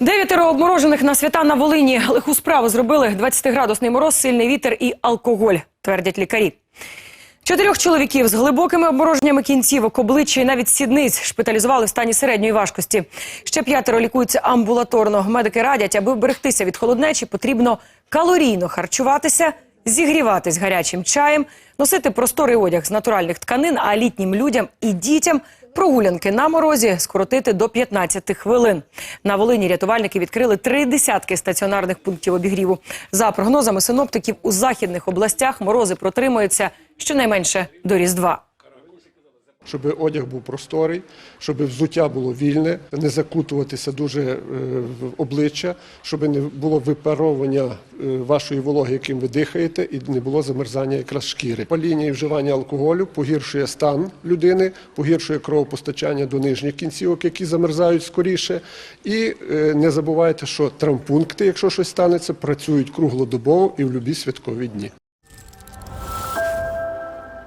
Дев'ятеро обморожених на свята на Волині лиху справу зробили 20-градусний мороз, сильний вітер і алкоголь, твердять лікарі. Чотирьох чоловіків з глибокими обмороженнями кінцівок, обличчя і навіть сідниць шпиталізували в стані середньої важкості. Ще п'ятеро лікуються амбулаторно. Медики радять, аби вберегтися від холоднечі, потрібно калорійно харчуватися, зігріватись гарячим чаєм, носити просторий одяг з натуральних тканин, а літнім людям і дітям прогулянки на морозі скоротити до 15 хвилин. На Волині рятувальники відкрили три десятки стаціонарних пунктів обігріву. За прогнозами синоптиків, у західних областях морози протримуються щонайменше до Різдва. Щоб одяг був просторий, щоб взуття було вільне, не закутуватися дуже е, в обличчя, щоб не було випаровування е, вашої вологи, яким ви дихаєте, і не було замерзання якраз шкіри. Паління і вживання алкоголю погіршує стан людини, погіршує кровопостачання до нижніх кінцівок, які замерзають скоріше. І е, не забувайте, що травмпункти, якщо щось станеться, працюють круглодобово і в любі святкові дні.